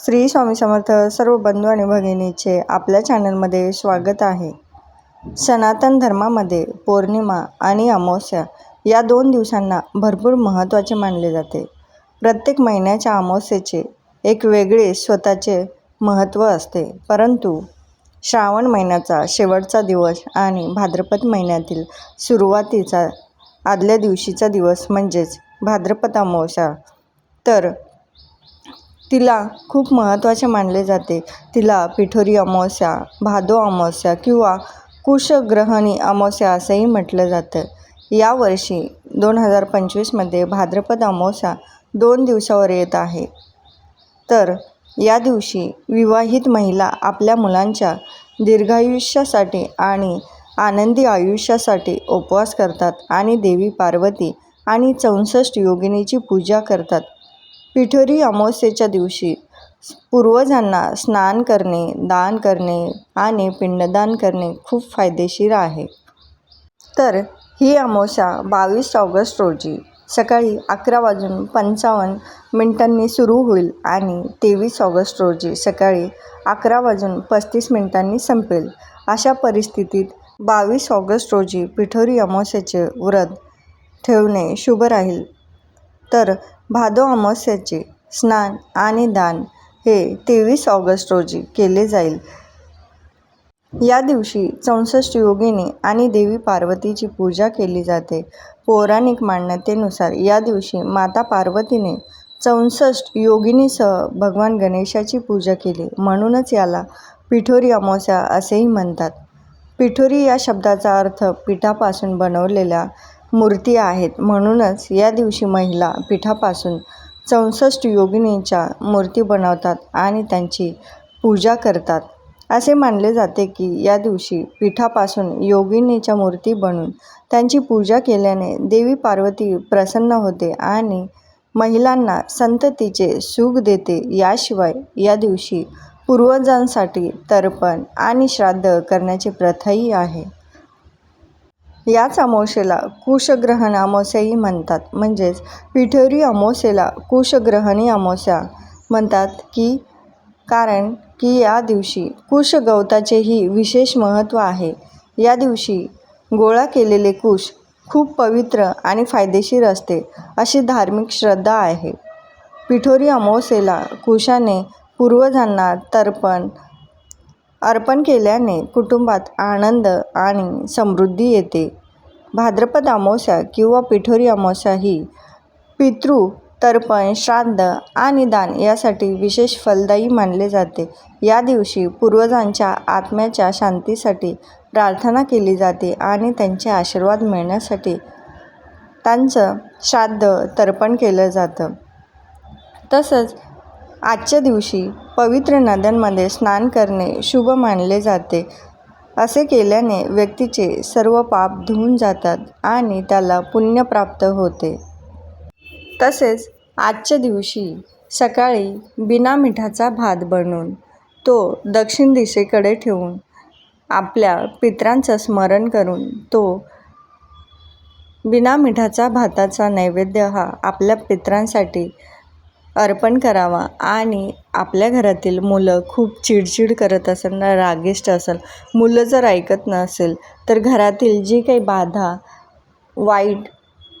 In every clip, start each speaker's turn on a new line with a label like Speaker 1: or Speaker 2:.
Speaker 1: श्री स्वामी समर्थ सर्व बंधू आणि भगिनीचे आपल्या चॅनलमध्ये स्वागत आहे. सनातन धर्मामध्ये पौर्णिमा आणि अमावस्या या दोन दिवसांना भरपूर महत्त्वाचे मानले जाते. प्रत्येक महिन्याच्या अमावस्येचे एक वेगळे स्वतःचे महत्त्व असते. परंतु श्रावण महिन्याचा शेवटचा दिवस आणि भाद्रपद महिन्यातील सुरुवातीचा आदल्या दिवशीचा दिवस म्हणजेच भाद्रपद अमावस्या तर तिला खूप महत्त्वाचे मानले जाते. तिला पिठोरी अमावस्या भादो अमावस्या किंवा कुशग्रहणी अमावस्या असंही म्हटलं जातं. यावर्षी दोन हजार पंचवीसमध्ये भाद्रपद अमावस्या दोन दिवसावर येत आहे. तर या दिवशी विवाहित महिला आपल्या मुलांच्या दीर्घायुष्यासाठी आणि आनंदी आयुष्यासाठी उपवास करतात आणि देवी पार्वती आणि चौसष्ट योगिनीची पूजा करतात. पिठोरी अमावस्येच्या दिवशी पूर्वजांना स्नान करणे दान करणे आणि पिंडदान करणे खूप फायदेशीर आहे. तर ही अमावस्या बावीस ऑगस्ट रोजी सकाळी अकरा वाजून पंचावन्न मिनिटांनी सुरू होईल आणि तेवीस ऑगस्ट रोजी सकाळी अकरा वाजून पस्तीस मिनिटांनी संपेल. अशा परिस्थितीत बावीस ऑगस्ट रोजी पिठोरी अमावस्येचे व्रत ठेवणे शुभ राहील. तर भादो अमावस्याचे स्नान आणि दान हे तेवीस ऑगस्ट रोजी केले जाईल. या दिवशी चौसष्ट योगिनी आणि देवी पार्वतीची पूजा केली जाते. पौराणिक मान्यतेनुसार या दिवशी माता पार्वतीने चौसष्ट योगिनीसह भगवान गणेशाची पूजा केली. म्हणूनच याला पिठोरी अमावस्या असेही म्हणतात. पिठोरी या शब्दाचा अर्थ पिठापासून बनवलेल्या मूर्ती आहेत. म्हणूनच या दिवशी महिला पिठापासून चौसष्ट योगिनीच्या मूर्ती बनवतात आणि त्यांची पूजा करतात. असे मानले जाते की या दिवशी पिठापासून योगिनीच्या मूर्ती बनून त्यांची पूजा केल्याने देवी पार्वती प्रसन्न होते आणि महिलांना संततीचे सुख देते. याशिवाय या दिवशी पूर्वजांसाठी तर्पण आणि श्राद्ध करण्याची प्रथाही आहे. याच अमावस्येला कुशग्रहण अमावस्याही म्हणतात. म्हणजेच पिठोरी अमावस्येला कुशग्रहणी अमावस्या म्हणतात की कारण की या दिवशी कुश गवताचेही विशेष महत्त्व आहे. या दिवशी गोळा केलेले कुश खूप पवित्र आणि फायदेशीर असते अशी धार्मिक श्रद्धा आहे. पिठोरी अमावस्येला कुशाने पूर्वजांना तर्पण अर्पण केल्याने कुटुंबात आनंद आणि समृद्धी येते. भाद्रपद अमावस्या किंवा पिठोरी अमावस्या ही पितृ तर्पण श्राद्ध आणि दान यासाठी विशेष फलदायी मानले जाते. या दिवशी पूर्वजांच्या आत्म्याच्या शांतीसाठी प्रार्थना केली जाते आणि त्यांचे आशीर्वाद मिळण्यासाठी त्यांचं श्राद्ध तर्पण केलं जातं. तसंच आजच्या दिवशी पवित्र नद्यांमध्ये स्नान करणे शुभ मानले जाते. असे केल्याने व्यक्तीचे सर्व पाप धुवून जातात आणि त्याला पुण्य प्राप्त होते. तसेच आजच्या दिवशी सकाळी बिना मिठाचा भात बनवून तो दक्षिण दिशेकडे ठेवून आपल्या पित्रांचं स्मरण करून तो बिना मिठाचा भाताचा नैवेद्य हा आपल्या पित्रांसाठी अर्पण करावा. आणि आपल्या घरातील मुलं खूप चिडचिड करत असेल ना रागिष्ट असेल मुलं जर ऐकत नसेल तर घरातील जी काही बाधा वाईट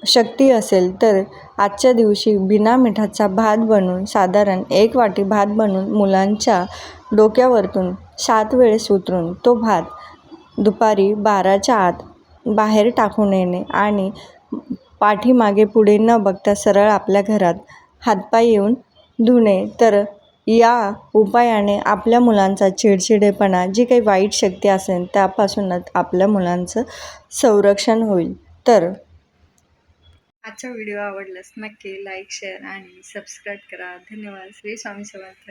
Speaker 1: शक्ती असेल तर आजच्या दिवशी बिना मिठाचा भात बनवून साधारण एक वाटी भात बनवून मुलांच्या डोक्यावरतून सात वेळेस उतरून तो भात दुपारी बाराच्या आत बाहेर टाकून येणे आणि पाठीमागे पुढे न बघता सरळ आपल्या घरात हातपाय येऊन धुणे तर या उपायाने आपल्या मुलांचा चिडचिडेपणा जी काही वाईट शक्ती असेल त्यापासूनच आपल्या मुलांचं संरक्षण होईल. तर
Speaker 2: आजचा व्हिडिओ आवडल्यास नक्की लाईक शेअर आणि सबस्क्राईब करा. धन्यवाद. श्री स्वामी समर्थ.